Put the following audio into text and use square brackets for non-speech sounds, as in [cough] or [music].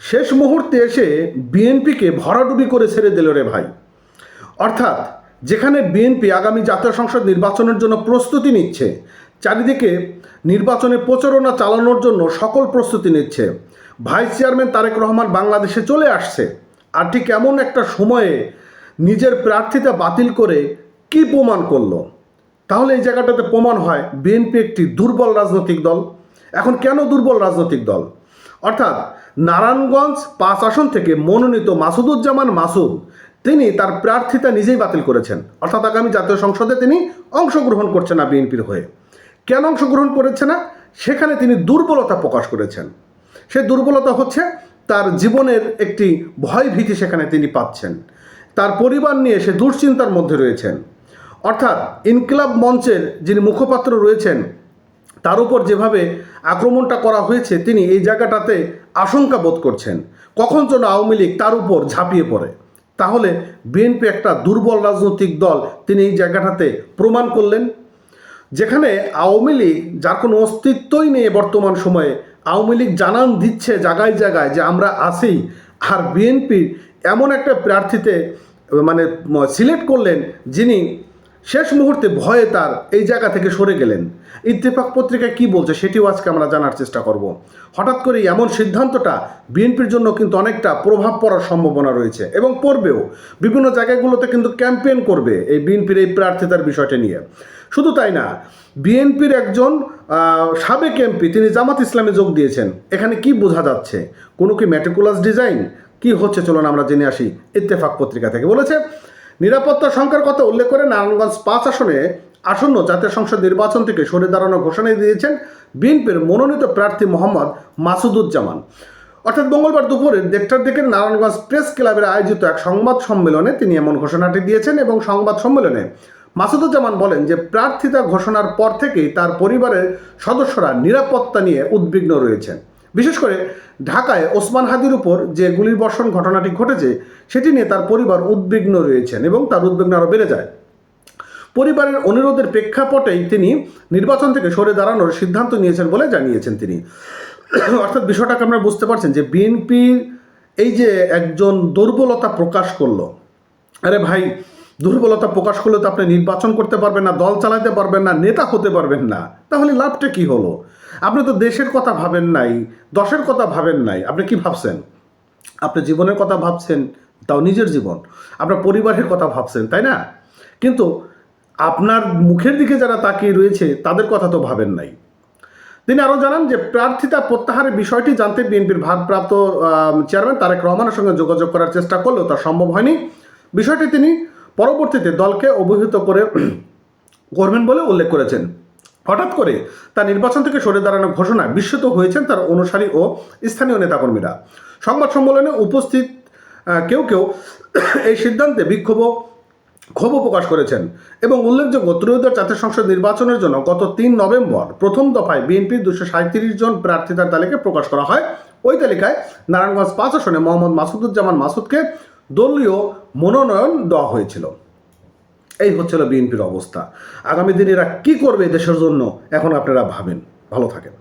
শেষ মুহূর্তে এসে বিএনপিকে ভরাডুবি করে ছেড়ে দিল রে ভাই। অর্থাৎ, যেখানে বিএনপি আগামী জাতীয় সংসদ নির্বাচনের জন্য প্রস্তুতি নিচ্ছে, চারিদিকে নির্বাচনে প্রচারণা চালানোর জন্য সকল প্রস্তুতি নিচ্ছে। ভাইস চেয়ারম্যান তারেক রহমান বাংলাদেশে চলে আসছে। আর ঠিক এমন একটা সময়ে নিজের প্রার্থিতা বাতিল করে কি প্রমাণ করল? তাহলে এই জায়গাটাতে প্রমাণ হয় বিএনপি একটি দুর্বল রাজনৈতিক দল। এখন কেন দুর্বল রাজনৈতিক দল? অর্থাৎ নারায়ণগঞ্জ পাঁচ আসন থেকে মনোনীত মাসুদুজ্জামান মাসুদ। তিনি তার প্রার্থিতা নিজেই বাতিল করেছেন। অর্থাৎ আগামী জাতীয় সংসদে তিনি অংশগ্রহণ করছেন না বিএনপির হয়ে। কেন অংশগ্রহণ করেছে না? সেখানে তিনি দুর্বলতা প্রকাশ করেছেন। সে দুর্বলতা হচ্ছে তার জীবনের একটি ভয় ভীতি সেখানে তিনি পাচ্ছেন। তার পরিবার নিয়ে সে দুশ্চিন্তার মধ্যে রয়েছেন। অর্থাৎ ইনকিলাব মঞ্চের যিনি মুখপাত্র রয়েছেন, তার উপর যেভাবে আক্রমণটা করা হয়েছে, তিনি এই জায়গাটাতে আশঙ্কা বোধ করছেন। কখন যেন আওয়ামী লীগ তার উপর ঝাঁপিয়ে পড়ে। তাহলে বিএনপি একটা দুর্বল রাজনৈতিক দল তিনি এই জায়গাটাতে প্রমাণ করলেন? যেখানে আওয়ামী লীগ, যার কোনো অস্তিত্বই নেই বর্তমান সময়ে, আওয়ামী লীগ জানান দিচ্ছে জায়গায় জায়গায় যে আমরা আছি। আর বিএনপি এমন একটা প্রার্থীতে মানে সিলেক্ট করলেন যিনি শেষ মুহূর্তে ভয়ে তার এই জায়গা থেকে সরে গেলেন। ইত্তেফাক পত্রিকায় কি বলছে সেটিও আজকে আমরা জানার চেষ্টা করব। হঠাৎ করে এমন সিদ্ধান্তটা বিএনপির জন্য কিন্তু অনেকটা প্রভাব পড়ার সম্ভাবনা রয়েছে এবং পড়বেও। বিভিন্ন জায়গাগুলোতে কিন্তু ক্যাম্পেইন করবে এই বিএনপির এই প্রার্থিতার বিষয়টা নিয়ে। শুধু তাই না, বিএনপির একজন সাবেক এমপি তিনি জামাত ইসলামে যোগ দিয়েছেন। এখানে কি বোঝা যাচ্ছে? কোনো কি ম্যাটিকুলাস ডিজাইন কি হচ্ছে? চলুন আমরা জেনে আসি ইত্তেফাক পত্রিকা থেকে। বলেছে নিরাপত্তা সংখ্যার কথা উল্লেখ করে নারায়ণগঞ্জ পাঁচ আসনে আসন্ন জাতীয় সংসদ নির্বাচন থেকে সরে দাঁড়ানোর ঘোষণা দিয়েছেন বিএনপির মনোনীত প্রার্থী মোহাম্মদ মাসুদুজ্জামান। অর্থাৎ মঙ্গলবার দুপুরে দেড়টার দিকে নারায়ণগঞ্জ প্রেস ক্লাবের আয়োজিত এক সংবাদ সম্মেলনে তিনি এমন ঘোষণাটি দিয়েছেন এবং সংবাদ সম্মেলনে মাসুদুজ্জামান বলেন যে প্রার্থিতা ঘোষণার পর থেকেই তার পরিবারের সদস্যরা নিরাপত্তা নিয়ে উদ্বিগ্ন রয়েছেন। বিশেষ করে ঢাকায় ওসমান হাদির উপর যে গুলির বর্ষণ ঘটনাটি ঘটেছে, সেটি নিয়ে তার পরিবার উদ্বিগ্ন রয়েছেন এবং তার উদ্বিগ্ন আরও বেড়ে যায়। পরিবারের অনুরোধের প্রেক্ষাপটেই তিনি নির্বাচন থেকে সরে দাঁড়ানোর সিদ্ধান্ত নিয়েছেন বলে জানিয়েছেন তিনি। অর্থাৎ বিষয়টাকে আপনারা বুঝতে পারছেন যে বিএনপি এই যে একজন দুর্বলতা প্রকাশ করল। আরে ভাই দুর্বলতা প্রকাশ করলে তো আপনি নির্বাচন করতে পারবেন না, দল চালাতে পারবেন না, নেতা হতে পারবেন না। তাহলে লাভটা কি হলো? আপনি তো দেশের কথা ভাবেন নাই, দশের কথা ভাবেন নাই। আপনি কি ভাবছেন? আপনি জীবনের কথা ভাবছেন, তাও নিজের জীবন। আপনার পরিবারের কথা ভাবছেন, তাই না? কিন্তু আপনার মুখের দিকে যারা তাকিয়ে রয়েছে, তাদের কথা তো ভাবেন নাই। তিনি আরও জানান যে, প্রার্থিতা প্রত্যাহারের বিষয়টি জানতে বিএনপির ভারপ্রাপ্ত চেয়ারম্যান তারেক রহমানের সঙ্গে যোগাযোগ করার চেষ্টা করলেও তা সম্ভব হয়নি। বিষয়টি তিনি পরবর্তীতে দলকে অবহিত করে [clears throat] করবেন বলে উল্লেখ করেছেন। হঠাৎ করে তার নির্বাচন থেকে সরে দাঁড়ানোর ঘোষণায় বিস্মিত হয়েছেন তার অনুসারী ও স্থানীয় নেতাকর্মীরা। সংবাদ সম্মেলনে উপস্থিত কেউ কেউ [clears throat] এই সিদ্ধান্তে বিক্ষোভ ক্ষোভ প্রকাশ করেছেন এবং উল্লেখযোগ্য ত্রয়োদশ জাতীয় সংসদ নির্বাচনের জন্য গত তিন নভেম্বর প্রথম দফায় বিএনপির দুশো সাঁত্রিশ জন প্রার্থিতার তালিকা প্রকাশ করা হয়। ওই তালিকায় নারায়ণগঞ্জ পাঁচ আসনে মোহাম্মদ মাসুদুজ্জামান মাসুদকে দলীয় মনোনয়ন দেওয়া হয়েছিল। এই হচ্ছিল বিএনপির অবস্থা। আগামী দিন এরা কী করবে দেশের জন্য, এখন আপনারা ভাবেন। ভালো থাকেন।